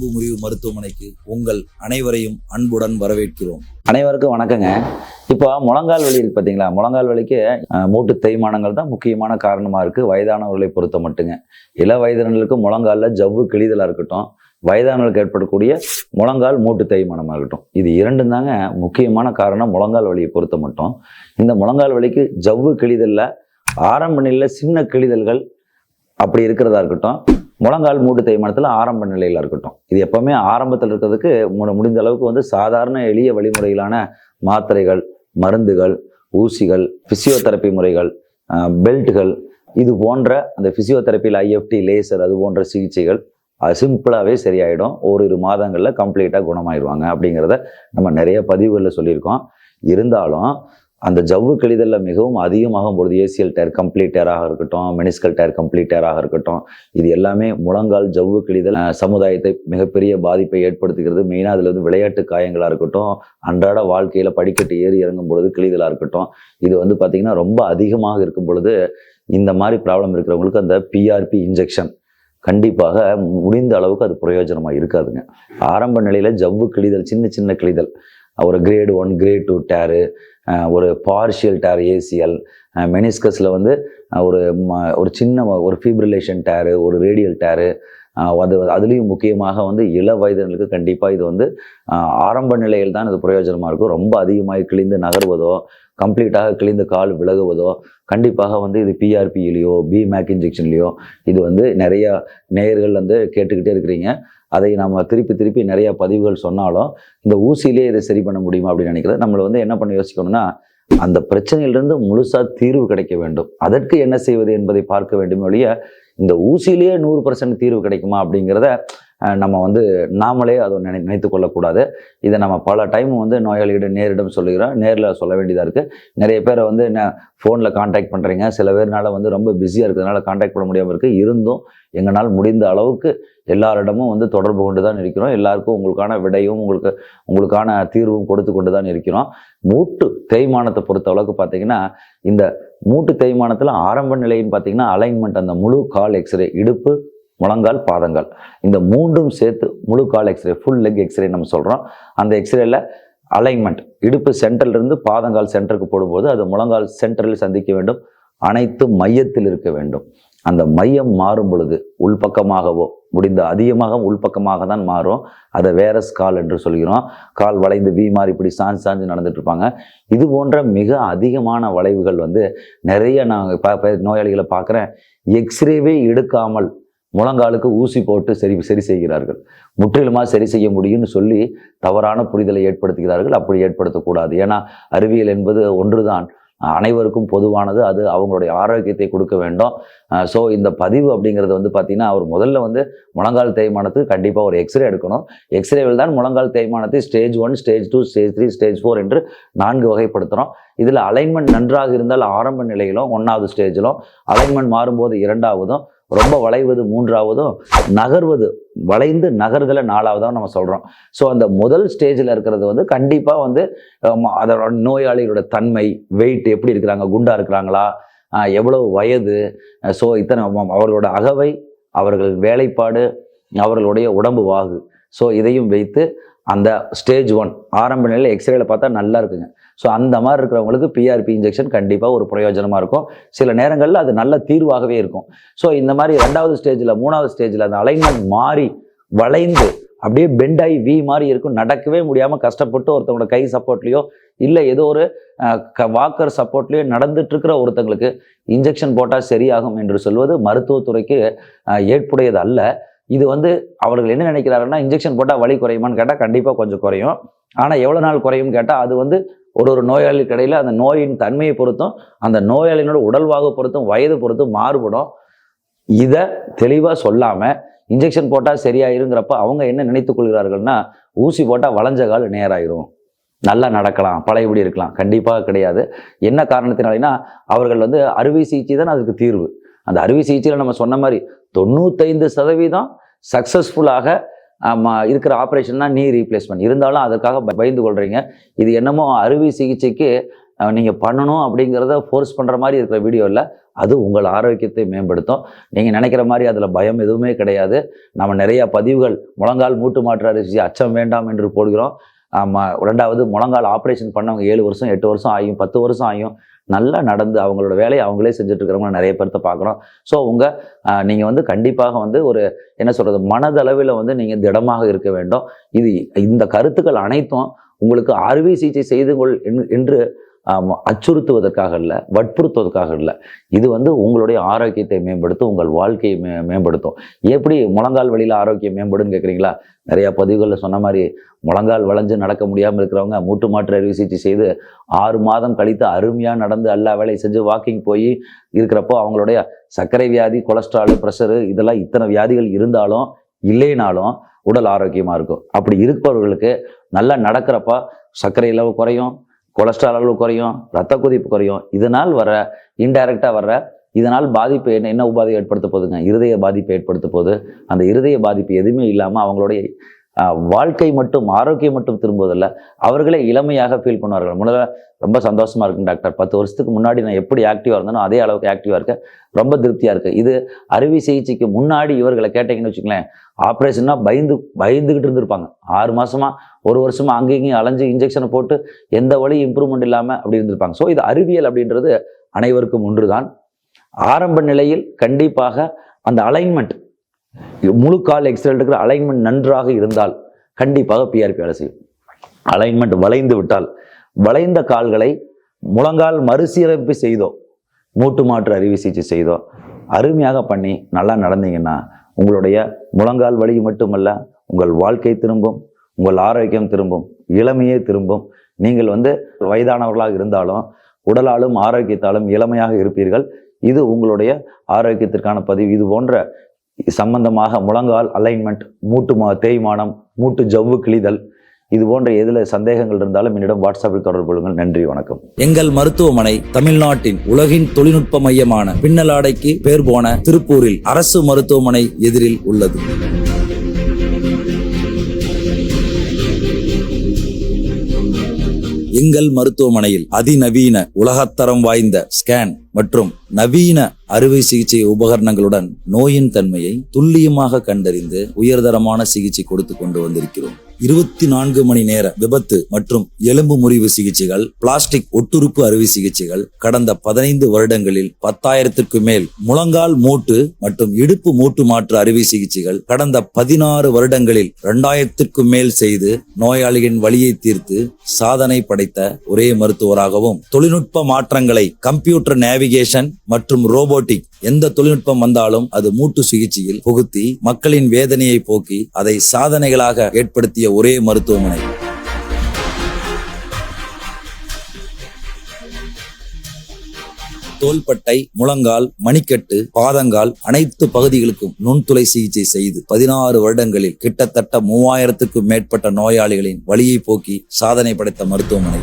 எலும்பு முறிவு மருத்துவமனைக்கு உங்கள் அனைவரையும் அன்புடன் வரவேற்கிறோம். அனைவருக்கும் வணக்கங்க. இப்போ முழங்கால் வலி இருக்கு பார்த்தீங்களா முழங்கால் வலிக்கு மூட்டு தேய்மானங்கள் தான் முக்கியமான காரணமாக இருக்குது வயதானவர்களை பொறுத்த மட்டுங்க. இள வயதினர்களுக்கு முழங்காலில் ஜவ்வு கிழிதலாக இருக்கட்டும் வயதானவர்களுக்கு ஏற்படக்கூடிய முழங்கால் மூட்டு தேய்மானமாக இருக்கட்டும். இது இரண்டும் தாங்க முக்கியமான காரணம் முழங்கால் வலியை பொறுத்த மட்டும். இந்த முழங்கால் வலிக்கு ஜவ்வு கிழிதலில் ஆரம்ப நிலையில் சின்ன கிழிதல்கள் அப்படி இருக்கிறதா இருக்கட்டும் முழங்கால் மூட்டு தேய்மானத்தில் ஆரம்ப நிலையில் இருக்கட்டும். இது எப்பவுமே ஆரம்பத்தில் இருக்கிறதுக்கு மு- முடிந்த அளவுக்கு வந்து சாதாரண எளிய வழிமுறைகளான மாத்திரைகள் மருந்துகள் ஊசிகள் ஃபிசியோதெரப்பி முறைகள் பெல்ட்டுகள் இது போன்ற அந்த ஃபிசியோதெரப்பியில் ஐஎஃப்டி லேசர் அது போன்ற சிகிச்சைகள் அது சிம்பிளாகவே சரியாயிடும். ஓரிரு மாதங்களில் கம்ப்ளீட்டாக குணமாயிடுவாங்க அப்படிங்கிறத நம்ம நிறைய பதிவுகளில் சொல்லியிருக்கோம். இருந்தாலும் அந்த ஜவ்வு கழிதலில் மிகவும் அதிகமாகும் பொழுது ஏசியல் டயர் கம்ப்ளீட் டயராக இருக்கட்டும் மெனிஸ்கல் டயர் கம்ப்ளீட் டயராக இருக்கட்டும் இது எல்லாமே முழங்கால் ஜவ்வு கிழிதல் சமுதாயத்தை மிகப்பெரிய பாதிப்பை ஏற்படுத்துகிறது. மெயினாக அதில் வந்து விளையாட்டு காயங்களாக இருக்கட்டும் அன்றாட வாழ்க்கையில் படிக்கட்டு ஏறி இறங்கும் பொழுது கிழிதலாக இருக்கட்டும் இது வந்து பார்த்திங்கன்னா ரொம்ப அதிகமாக இருக்கும் பொழுது இந்த மாதிரி ப்ராப்ளம் இருக்கிறவங்களுக்கு அந்த பிஆர்பி இன்ஜெக்ஷன் கண்டிப்பாக முடிந்த அளவுக்கு அது பிரயோஜனமாக இருக்காதுங்க. ஆரம்ப நிலையில் ஜவ்வு கிழிதல் சின்ன சின்ன கிழிதல் ஒரு grade one grade two tear ஒரு பார்ஷியல் டேர் ஏசிஎல் மெனிஸ்கஸில் வந்து ஒரு ம- ஒரு சின்ன ஒரு ஃபீப்ரிலேஷன் டேரு ஒரு ரேடியல் டேரு அது அதுலேயும் முக்கியமாக வந்து இள வயதினருக்கு கண்டிப்பாக இது வந்து ஆரம்ப நிலையில் தான் இது பிரயோஜனமாக இருக்கும். ரொம்ப அதிகமாக கிழிந்து நகர்வதோ கம்ப்ளீட்டாக கிழிந்து கால் விலகுவதோ கண்டிப்பாக வந்து இது பிஆர்பியிலையோ பிமேக் இன்ஜெக்ஷன்லேயோ இது வந்து நிறையா நேயர்கள் வந்து கேட்டுக்கிட்டே இருக்கிறீங்க. அதை நம்ம திருப்பி திருப்பி நிறைய பதிவுகள் சொன்னாலும் இந்த ஊசியிலே இதை சரி பண்ண முடியுமா அப்படின்னு நினைக்கிறது நம்மளை வந்து என்ன பண்ண யோசிக்கணும்னா அந்த பிரச்சனையிலிருந்து முழுசா தீர்வு கிடைக்க வேண்டும். அதற்கு என்ன செய்வது என்பதை பார்க்க வேண்டும் ஒழிய இந்த ஊசியிலேயே நூறு பர்சன்ட் தீர்வு கிடைக்குமா அப்படிங்கிறத நம்ம வந்து நாமளே அதை நினை நினைத்து கொள்ளக்கூடாது. இதை நம்ம பல டைம் வந்து நோயாளிகிட்ட நேரிடம் சொல்லுகிறோம். நேரில் சொல்ல வேண்டியதாக இருக்குது நிறைய பேரை வந்து என்ன ஃபோனில் காண்டாக்ட் பண்ணுறீங்க சில பேர்னால வந்து ரொம்ப பிஸியாக இருக்கிறதுனால காண்டாக்ட் பண்ண முடியாமல் இருக்குது இருந்தும் எங்களால் முடிந்த அளவுக்கு எல்லாரிடமும் வந்து தொடர்பு கொண்டு தான் இருக்கிறோம். எல்லாருக்கும் உங்களுக்கான விடையும் உங்களுக்கு உங்களுக்கான தீர்வும் கொடுத்து கொண்டு தான் இருக்கிறோம். மூட்டு தேய்மானத்தை பொறுத்த அளவுக்கு பார்த்தீங்கன்னா இந்த மூட்டு தேய்மானத்தில் ஆரம்ப நிலைன்னு பார்த்தீங்கன்னா அலைன்மெண்ட் அந்த முழு கால் எக்ஸ்ரே இடுப்பு முழங்கால் பாதங்கள். இந்த மூன்றும் சேர்த்து முழு கால் எக்ஸ்ரே ஃபுல் லெக் எக்ஸ்ரே நம்ம சொல்கிறோம் அந்த எக்ஸ்ரேல அலைன்மெண்ட் இடுப்பு சென்டர்லேருந்து பாதங்கால் சென்டருக்கு போடும்போது அது முழங்கால் சென்டரில் சந்திக்க வேண்டும். அனைத்து மையத்தில் இருக்க வேண்டும். அந்த மையம் மாறும் பொழுது உள்பக்கமாகவோ முடிந்த அதிகமாக உள்பக்கமாக தான் மாறும். அதை வேரஸ் கால் என்று சொல்கிறோம். கால் வளைந்து வி மாறி இப்படி சாஞ்சு சாஞ்சு நடந்துட்டு இருப்பாங்க. இது போன்ற மிக அதிகமான வளைவுகள் வந்து நிறைய நான் நோயாளிகளை பார்க்குறேன். எக்ஸ்ரேவே எடுக்காமல் முழங்காலுக்கு ஊசி போட்டு சரி சரி செய்கிறார்கள். முற்றிலுமாக சரி செய்ய முடியும்னு சொல்லி தவறான புரிதலை ஏற்படுத்துகிறார்கள். அப்படி ஏற்படுத்தக்கூடாது. ஏன்னா அறிவியல் என்பது ஒன்றுதான். அனைவருக்கும் பொதுவானது. அது அவங்களுடைய ஆரோக்கியத்தை கொடுக்க வேண்டும். ஸோ இந்த பதிவு அப்படிங்கிறது வந்து பார்த்தீங்கன்னா அவர் முதல்ல வந்து முழங்கால் தேய்மானத்துக்கு கண்டிப்பாக ஒரு எக்ஸ்ரே எடுக்கணும். எக்ஸ்ரேவில் தான் முழங்கால் தேய்மானத்தை stage one stage two stage three stage four என்று நான்கு வகைப்படுத்துகிறோம் இதில் அலைன்மெண்ட் நன்றாக இருந்தால் ஆரம்ப நிலையிலும் ஒன்றாவது ஸ்டேஜிலும் அலைன்மெண்ட் மாறும்போது இரண்டாவதும் ரொம்ப வளைவது மூன்றாவதும் நகர்வது வளைந்து நகர்தல நாலாவதாக நம்ம சொல்கிறோம் ஸோ அந்த முதல் ஸ்டேஜில் இருக்கிறது வந்து கண்டிப்பாக வந்து அதோட நோயாளிகளோட தன்மை வெயிட் எப்படி இருக்கிறாங்க குண்டா இருக்கிறாங்களா எவ்வளவு வயது ஸோ இத்தனை அவர்களோட அகவை அவர்கள் வேலைப்பாடு அவர்களுடைய உடம்பு வாகு. ஸோ இதையும் வைத்து அந்த ஸ்டேஜ் ஒன் ஆரம்ப நிலையில் எக்ஸ்ரேல பார்த்தா நல்லா இருக்குங்க. ஸோ அந்த மாதிரி இருக்கிறவங்களுக்கு பிஆர்பி இன்ஜெக்ஷன் கண்டிப்பாக ஒரு பிரயோஜனமாக இருக்கும். சில நேரங்களில் அது நல்ல தீர்வாகவே இருக்கும். ஸோ இந்த மாதிரி ரெண்டாவது ஸ்டேஜில் மூணாவது ஸ்டேஜில் அந்த அலைன்மெண்ட் மாறி வளைந்து அப்படியே பெண்டாகி வி மாதிரி இருக்கும். நடக்கவே முடியாமல் கஷ்டப்பட்டு ஒருத்தவங்களோட கை சப்போர்ட்லேயோ இல்லை ஏதோ ஒரு வாக்கர் சப்போர்ட்லேயோ நடந்துட்டுருக்கிற ஒருத்தங்களுக்கு இன்ஜெக்ஷன் போட்டால் சரியாகும் என்று சொல்வது மருத்துவத்துறைக்கு ஏற்புடையது அல்ல. இது வந்து அவர்கள் என்ன நினைக்கிறாருன்னா இன்ஜெக்ஷன் போட்டால் வலி குறையுமான்னு கேட்டால் கண்டிப்பாக கொஞ்சம் குறையும். ஆனால் எவ்வளோ நாள் குறையும்னு கேட்டால் அது வந்து ஒரு ஒரு நோயாளிக்கு கடையில் அந்த நோயின் தன்மையை பொறுத்தும் அந்த நோயாளியினோட உடல்வாகு பொறுத்தும் வயது பொறுத்தும் மாறுபடும். இதை தெளிவாக சொல்லாமல் இன்ஜெக்ஷன் போட்டால் சரியாயிருங்கிறப்ப அவங்க என்ன நினைத்து கொள்கிறார்கள்னா ஊசி போட்டால் வளைஞ்ச கால் நேராயிரும். நல்லா நடக்கலாம் பழையபடி இருக்கலாம். கண்டிப்பாக கிடையாது. என்ன காரணத்தினாலேனா அவர்கள் வந்து அறுவை சிகிச்சை தான் அதுக்கு தீர்வு. அந்த அறுவை சிகிச்சையில் நம்ம சொன்ன மாதிரி தொண்ணூத்தைந்து சதவீதம் சக்ஸஸ்ஃபுல்லாக இருக்கிற ஆப்ரேஷன் தான் நீ ரீப்ளேஸ்மெண்ட் இருந்தாலும் அதற்காக பயந்து கொள்றீங்க. இது என்னமோ அறுவை சிகிச்சைக்கு நீங்கள் பண்ணணும் அப்படிங்கிறத ஃபோர்ஸ் பண்ணுற மாதிரி இருக்கிற வீடியோவில் அது உங்கள் ஆரோக்கியத்தை மேம்படுத்தும். நீங்கள் நினைக்கிற மாதிரி அதில் பயம் எதுவுமே கிடையாது. நம்ம நிறைய பதிவுகள் முழங்கால் மூட்டு மாற்று அரிசி அச்சம் வேண்டாம் என்று போடுகிறோம். ஆமாம் ரெண்டாவது முழங்கால் ஆப்ரேஷன் பண்ணவங்க ஏழு வருஷம் எட்டு வருஷம் ஆகும் பத்து வருஷம் ஆகியும் நல்லா நடந்து அவங்களோட வேலையை அவங்களே செஞ்சுட்டு இருக்கிறவங்க நிறைய பேர்த்த பார்க்குறோம். ஸோ உங்கள் நீங்கள் வந்து கண்டிப்பாக வந்து ஒரு என்ன சொல்கிறது மனதளவில் வந்து நீங்கள் திடமாக இருக்க வேண்டும். இது இந்த கருத்துக்கள் அனைத்தும் உங்களுக்கு அறுவை சிகிச்சை செய்து கொள் என்று- அச்சுறுத்துவதற்காக இல்லை வற்புறுத்துவதற்காக இல்லை. இது வந்து உங்களுடைய ஆரோக்கியத்தை மேம்படுத்தும் உங்கள் வாழ்க்கையை மே மேம்படுத்தும். எப்படி முழங்கால் வழியில் ஆரோக்கியம் மேம்படுன்னு கேட்குறீங்களா நிறையா பதிவுகளில் சொன்ன மாதிரி முழங்கால் வளைஞ்சு நடக்க முடியாமல் இருக்கிறவங்க மூட்டு மாற்று அறுவை சிகிச்சை செய்து ஆறு மாதம் கழித்து அருமையாக நடந்து எல்லா வேலையும் செஞ்சு வாக்கிங் போய் இருக்கிறப்போ அவங்களுடைய சர்க்கரை வியாதி கொலஸ்ட்ரால் ப்ரெஷரு இதெல்லாம் இத்தனை வியாதிகள் இருந்தாலும் இல்லைனாலும் உடல் ஆரோக்கியமாக இருக்கும். அப்படி இருப்பவர்களுக்கு நல்லா நடக்கிறப்ப சர்க்கரை அளவு குறையும் கொலஸ்ட்ரால் அளவு குறையும் ரத்த கொதிப்பு குறையும். இதனால் வர இன்டைரக்டாக வர்ற இதனால் பாதிப்பு என்ன என்ன உபாதை ஏற்படுத்த போகுதுங்க? இருதய பாதிப்பு ஏற்படுத்த போகுது. அந்த இருதய பாதிப்பு எதுவுமே இல்லாமல் அவங்களுடைய வாழ்க்கை மட்டும் ஆரோக்கியம் மட்டும் திரும்புவதில்ல. அவர்களே இளமையாக ஃபீல் பண்ணுவார்கள். முதல்ல ரொம்ப சந்தோஷமா இருக்கும் டாக்டர். பத்து வருஷத்துக்கு முன்னாடி நான் எப்படி ஆக்டிவாக இருந்தேனோ அதே அளவுக்கு ஆக்டிவாக இருக்கேன். ரொம்ப திருப்தியாக இருக்குது இது அறுவை சிகிச்சைக்கு முன்னாடி இவர்களை கேட்டீங்கன்னு வச்சுக்கலேன் ஆப்ரேஷன்னா பயந்து பயந்துக்கிட்டு இருந்திருப்பாங்க. ஆறு மாதமாக ஒரு வருஷமா அங்கேயும் இங்கேயும் அலைஞ்சு இன்ஜெக்ஷனை போட்டு எந்த வழியும் இம்ப்ரூவ்மெண்ட் இல்லாமல் அப்படி இருந்திருப்பாங்க. ஸோ இது அறிவியல் அப்படின்றது அனைவருக்கும் ஒன்றுதான். ஆரம்ப நிலையில் கண்டிப்பாக அந்த அலைன்மெண்ட் முழு கால் எக்ஸ்ரேல் இருக்கிற அலைன்மெண்ட் நன்றாக இருந்தால் கண்டிப்பாக பிஆர்பி வேலை செய்யும். அலைன்மெண்ட் வளைந்து விட்டால் வளைந்த கால்களை முழங்கால் மறுசீரமைப்பு செய்தோ மூட்டு மாற்று அறுவை சிகிச்சை செய்தோ அருமையாக பண்ணி நல்லா நடந்தீங்கன்னா உங்களுடைய முழங்கால் வலி மட்டுமல்ல உங்கள் வாழ்க்கை திரும்பும் உங்கள் ஆரோக்கியம் திரும்பும் இளமையே திரும்பும். நீங்கள் வந்து வயதானவர்களாக இருந்தாலும் உடலாலும் ஆரோக்கியத்தாலும் இளமையாக இருப்பீர்கள். இது உங்களுடைய ஆரோக்கியத்திற்கான பதிவு. இது போன்ற சம்பந்தமாக முழங்கால் அலைன்மெண்ட் மூட்டு மா தேய்மானம் மூட்டு ஜவ்வு கிழிதல் இது போன்ற எதில் சந்தேகங்கள் இருந்தாலும் என்னிடம் வாட்ஸ்அப்பில் தொடர்பு கொள்ளுங்கள். நன்றி வணக்கம். எங்கள் மருத்துவமனை தமிழ்நாட்டின் உலகின் தொழில்நுட்ப மையமான பின்னலாடைக்கு பேர் போன திருப்பூரில் அரசு மருத்துவமனை எதிரில் உள்ளது. எங்கள் மருத்துவமனையில் அதிநவீன உலகத்தரம் வாய்ந்த ஸ்கேன் மற்றும் நவீன அறுவை சிகிச்சை உபகரணங்களுடன் நோயின் தன்மையை துல்லியமாக கண்டறிந்து உயர்தரமான சிகிச்சை கொடுத்து கொண்டு வந்திருக்கிறோம். இருபத்தி நான்கு மணி நேர விபத்து மற்றும் எலும்பு முறிவு சிகிச்சைகள் பிளாஸ்டிக் ஒட்டுறுப்பு அறுவை சிகிச்சைகள் கடந்த பதினைந்து வருடங்களில் பத்தாயிரத்திற்கு மேல் முழங்கால் மூட்டு மற்றும் இடுப்பு மூட்டு மாற்று அறுவை சிகிச்சைகள் கடந்த பதினாறு வருடங்களில் இரண்டாயிரத்திற்கும் மேல் செய்து நோயாளியின் வழியை தீர்த்து சாதனை படைத்த ஒரே மருத்துவராகவும் தொழில்நுட்ப மாற்றங்களை கம்ப்யூட்டர் நேவிகேஷன் மற்றும் ரோபோட்டிக் எந்த தொழில்நுட்பம் வந்தாலும் அது மூட்டு சிகிச்சையில் புகுத்தி மக்களின் வேதனையை போக்கி அதை சாதனைகளாக ஏற்படுத்திய ஒரே மருத்துவமனை. தோள்பட்டை முழங்கால் மணிக்கட்டு பாதங்கால் அனைத்து பகுதிகளுக்கும் நுண்துளை சிகிச்சை செய்து பதினாறு வருடங்களில் கிட்டத்தட்ட மூவாயிரத்துக்கும் மேற்பட்ட நோயாளிகளின் வழியை போக்கி சாதனை படைத்த மருத்துவமனை.